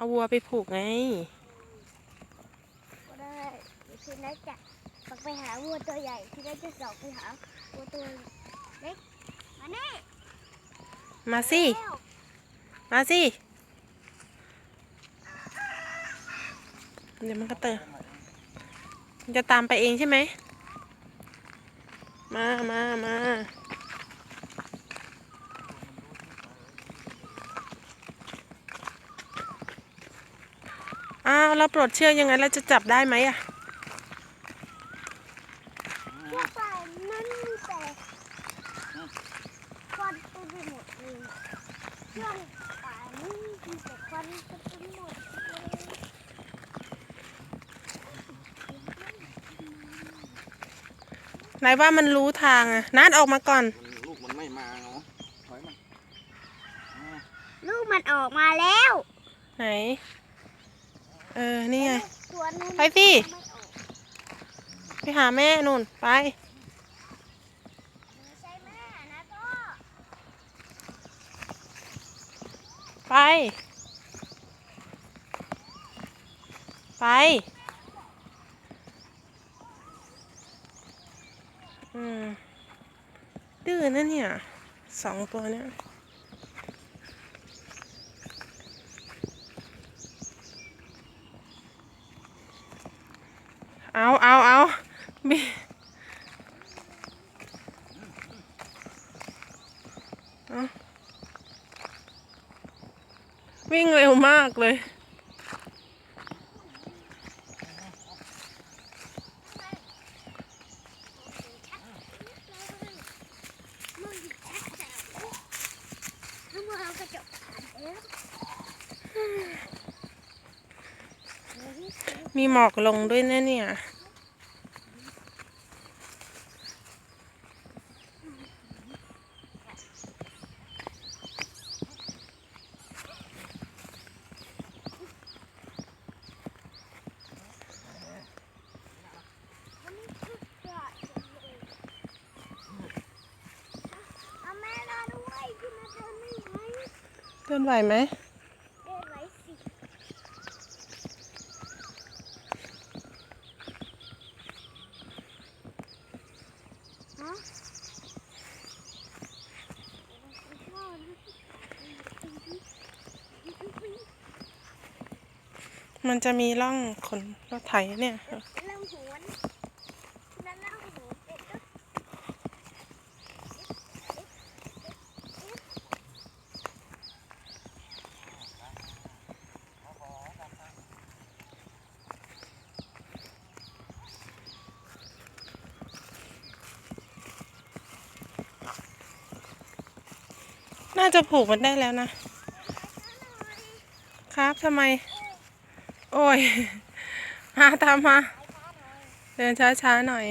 เอาวัวไปผูกไง ก็ได้เดี๋ยวพี่นัทจะปักไปหาวัวตัวใหญ่พี่นัทจะสอบไปหาวัวตัวเล็ก มาแน่มาสิแล้วมาสิ เดี๋ยวมันก็เติมมันจะตามไปเองใช่ไหม มามามา อ้าวเราปลดเชือกยังไงเราจะจับได้ไหมอะพวกฝ่ายนั้นมีแต่ควันเต็มไปหมดเลยช่วงฝ่ายนี้มีแต่ควันเต็มไปหมดเลยไหนว่ามันรู้ทางอะนัดออกมาก่อน มันลูกมันไม่มาเนาะถอยมันอ่าลูกมันออกมาแล้ว ไหนเออนี่ไงตัวนู้นไปสิไม่ออกไปหาแม่นุ่น ไปไม่ใช่แม่นะก็ไป ไป อืมดื้อนะเนี่ยสองตัวเนี่ย เอาเอาเอาบิเอาวิ่งเร็วมากเลยมีหมอกลงด้วยนะเนี่ย วันนี้คือกระจกเลยเอาแม่รอด้วยพี่มาเดินไม่ไหว เดินไหวไหมเดินไหวสิฮะมันจะมีร่องขนรถไถเนี่ย เริ่มหวนนั่นเริ่มหวนเสร็จก็ น่าจะผูกมันได้แล้วนะ ครับทำไม โอ้ยมาตามมาเดินช้าๆหน่อย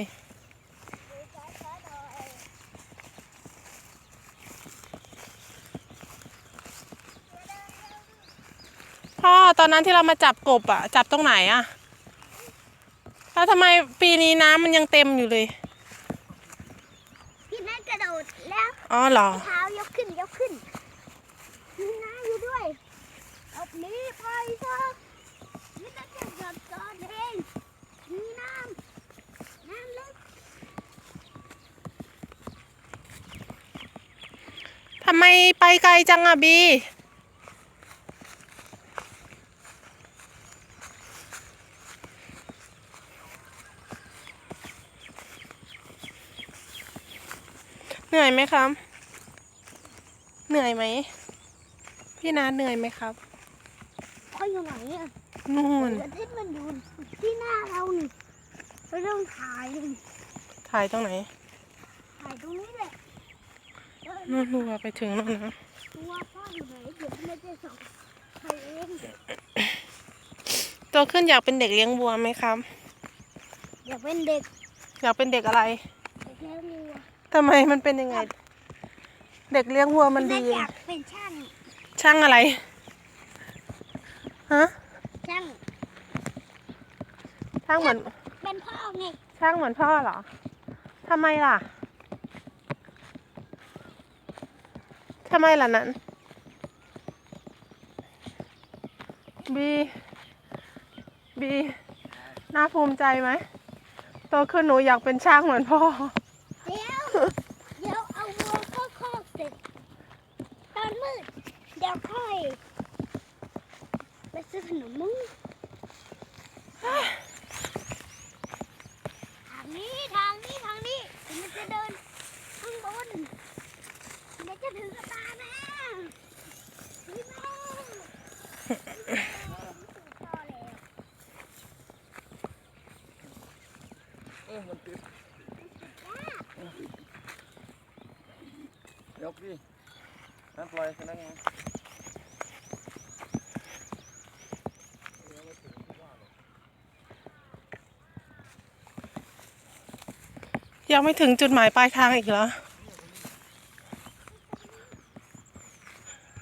พ่อตอนนั้นที่เรามาจับกบอะจับตรงไหนอะแล้วทำไมปีนี้น้ำมันยังเต็มอยู่เลย พี่นัทกระโดดแล้ว อ๋อเหรอ เท้ายกขึ้นยกขึ้นมีน้ำอยู่ด้วย บนี้ไปซะพี่นัทจะจัดการเองมีน้ำน้ำลึกทำไมไปไกลจังอะบี เหนื่อยไหมครับ เหนื่อยไหม พี่นาเหนื่อยไหมครับ อยู่ไหนอะนู่นเดี๋ยวที่มันอยู่ที่หน้าเรานี่เราต้องถ่ายนี่ถ่ายตรงไหน ถ่ายตรงนี้แหละเออนู่นนู่นไปถึงนู่นนะตัวพ่ออยู่ไหนเดี๋ยวพี่นัทจะส่งไปเองโตขึ้นอยากเป็นเด็กเลี้ยงวัวไหมครับ อยากเป็นเด็ก อยากเป็นเด็กอะไรเด็กแล้วมีวัวทำไมมันเป็นยังไง เด็กเลี้ยงวัวมันพี่ดีนัทอยากเป็นช่าง ช่างอะไร ฮะช่างช่างเหมือน เป็นพ่อไงช่างเหมือนพ่อเหรอทำไมล่ะทำไมล่ะนั้นบีบีน่าภูมิใจไหมโตขึ้นหนูอยากเป็นช่างเหมือนพ่อ เดี๋ยว เดี๋ยวเอาวัวเข้าคอกเสร็จ ตอนมืด เดี๋ยวค่อย ไปซื้อขนมมึงทางนี้ ทางนี้ ทางนี้มันจะเดินข้างบนเดี๋ยวจะถึงกระตาแม่พี่แม่พอแล้ว เออมันติดยกดินั่นปล่อยแค่นั้นไงยังไม่ถึงจุดหมายปลายทางอีกเหรอ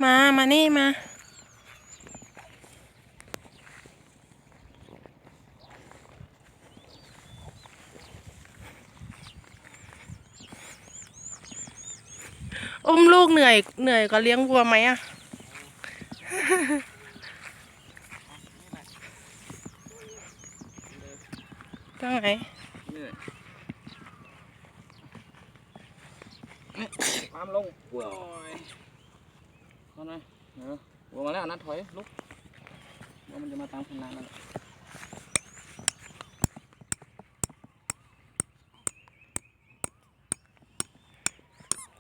มา มานี่มา อุ้มลูกเหนื่อยเหนื่อยกว่าเลี้ยงวัวไหมอะตรงไหนนี่นี่ตามลงว้ยเอาหน่อยเออวัวมาแล้วนัดถอยลุกว่ามันจะมาตามขนาดนั้น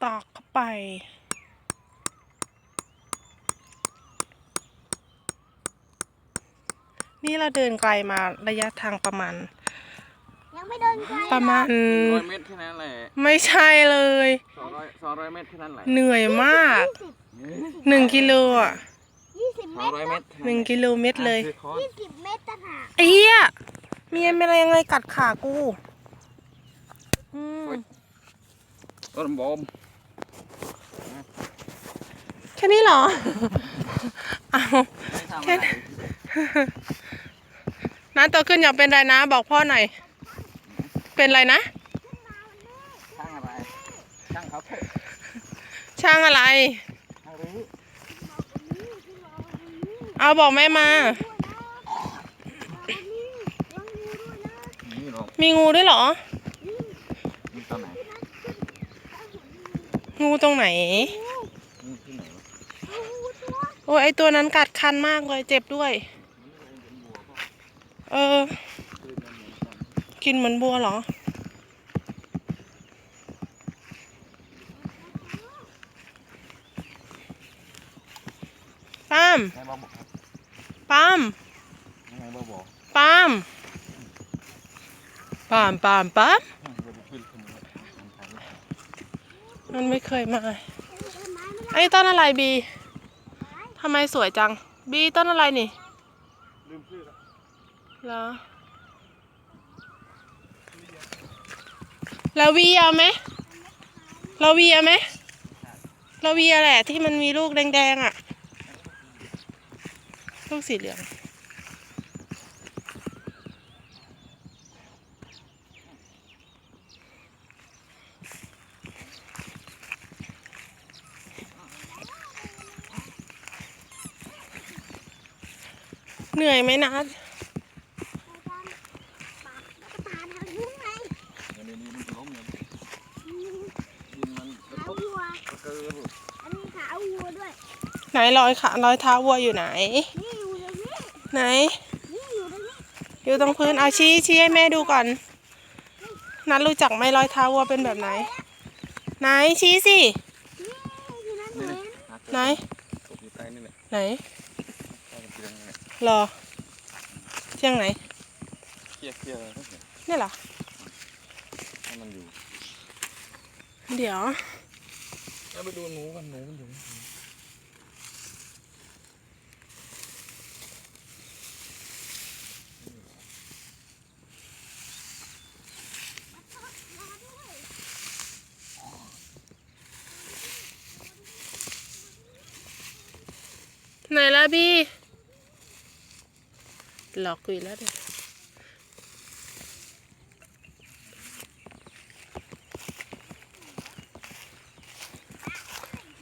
ตอกเข้าไป นี่เราเดินไกลมาระยะทางประมาณ ยังไม่เดินไกลประมาณ ร้อยเมตรแค่นั้นแหละไม่ใช่เลย สองร้อยสองร้อยเมตรแค่นั้นแหละเหนื่อยมากยี่สิบหนึ่งกิโลอะยี่สิบสเมองตรร้อยเมตรหนึ่งกิโลเมตรเลยคือคอร์สยี่สิบเมตรต่างหากไอ้เหี้ยมีอะไรยังไงกัดขากูอืม ต้นบอม แค่นี้เหรอ เอาไม่ทำแค่อะไรน้าโตขึ้นอยากเป็นอะไรนะ บอกพ่อหน่อย เป็นอะไรนะ ช่างอะไร ช่างเขาเถอะช่างอะไร ช่างรื้อเอาบอกแม่มา นี่หรอกมีงูด้วยเหรอ นี่ตอนไหน งูตรงไหนนี่ที่ไหนวะ โอ้ยไอตัวนั้นกัดคันมากเลยเจ็บด้วย เออ กินเหมือนบัวเหรอปามไงบ้าบอกปามไงบ้าบอกปามปามปามปามจะไปขึ้นขึ้นเลยมันถ่ายไม่มันไม่เคยมา ไอ้ต้นอะไรบี ทำไมสวยจัง บีต้นอะไรนี่ลืมชื่อแล้วเหรอลาวีเอาไหมลาวีเอาไหมลาวีอะแหละที่มันมีลูกแดงๆอะ ลูกสีเหลือง เหนื่อยไหมนัด ตาทางนู้นไง เดี๋ยวนี้มันจะล้มเลยดินมันกระ ขา ทบ วัว กระเกอลูก อันนี้ขาวัวด้วยไหนรอยขารอยเท้าวัวอยู่ไหน ไหน อยู่ตรงพื้นเอาชี้ชี้ให้แม่ดูก่อน นัดรู้จักไหมรอยเท้าวัวเป็นแบบไหน ไหนชี้สิ ไหน ไหน ใต้กระเตียงนี่แหละรอ เที่ยงไหนเคลียร์เคลียร์ให้เห็นเนี่ยเหรอ ให้มันอยู่เดี๋ยว แล้วไปดูหนูกันหนูมันอยู่ไหนละบี้ หลอกกุยแล้วเนี่ย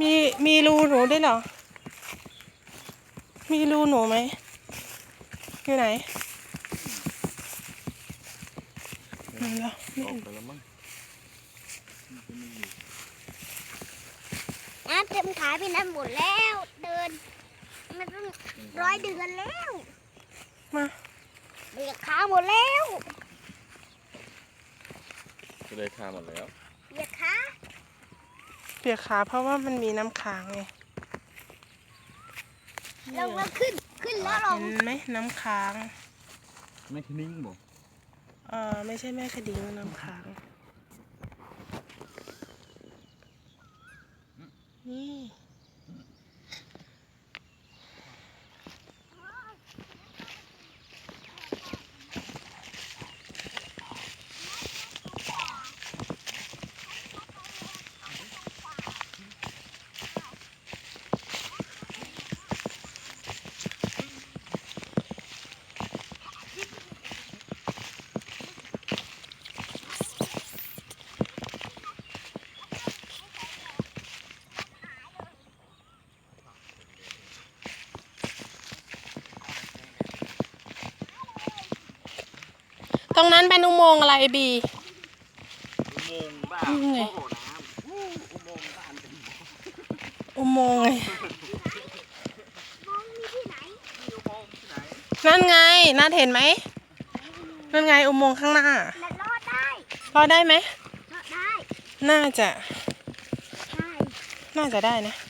มีมีรูหนูด้วยเหรอ มีรูหนูไหม อยู่ไหนไหนล่ะไม่ออกไปแล้วมั้งน้ำเต็มขาพี่น้ำหมดแล้ว เดิน มันร้อยเดือนแล้ว มาเบียดขาหมดแล้วจะได้ทาหมดแล้วเบียดขาเปียกขาเพราะว่ามันมีน้ำค้างไงลงแล้วขึ้นขึ้นแล้วลงเห็นไหมน้ำค้าง ไม่คินิ่งบอกเออไม่ใช่แม่คดีน้ำค้าง นี่ นั้นเป็นอุโมงค์อะไรบีอุโมงค์บ้านี่ไงโอ้โหน้ำอู้อุโมงค์บ้านเป็นอุโมงค์ไงมองมีที่ไหนมีอุโมงค์ที่ไหนนั่นไงนัดเห็นไหมนั่นไงอุโมงค์ข้างหน้าและรอดได้รอดได้ไหมรอดได้ น่าจะ ใช่ น่าจะได้นะใ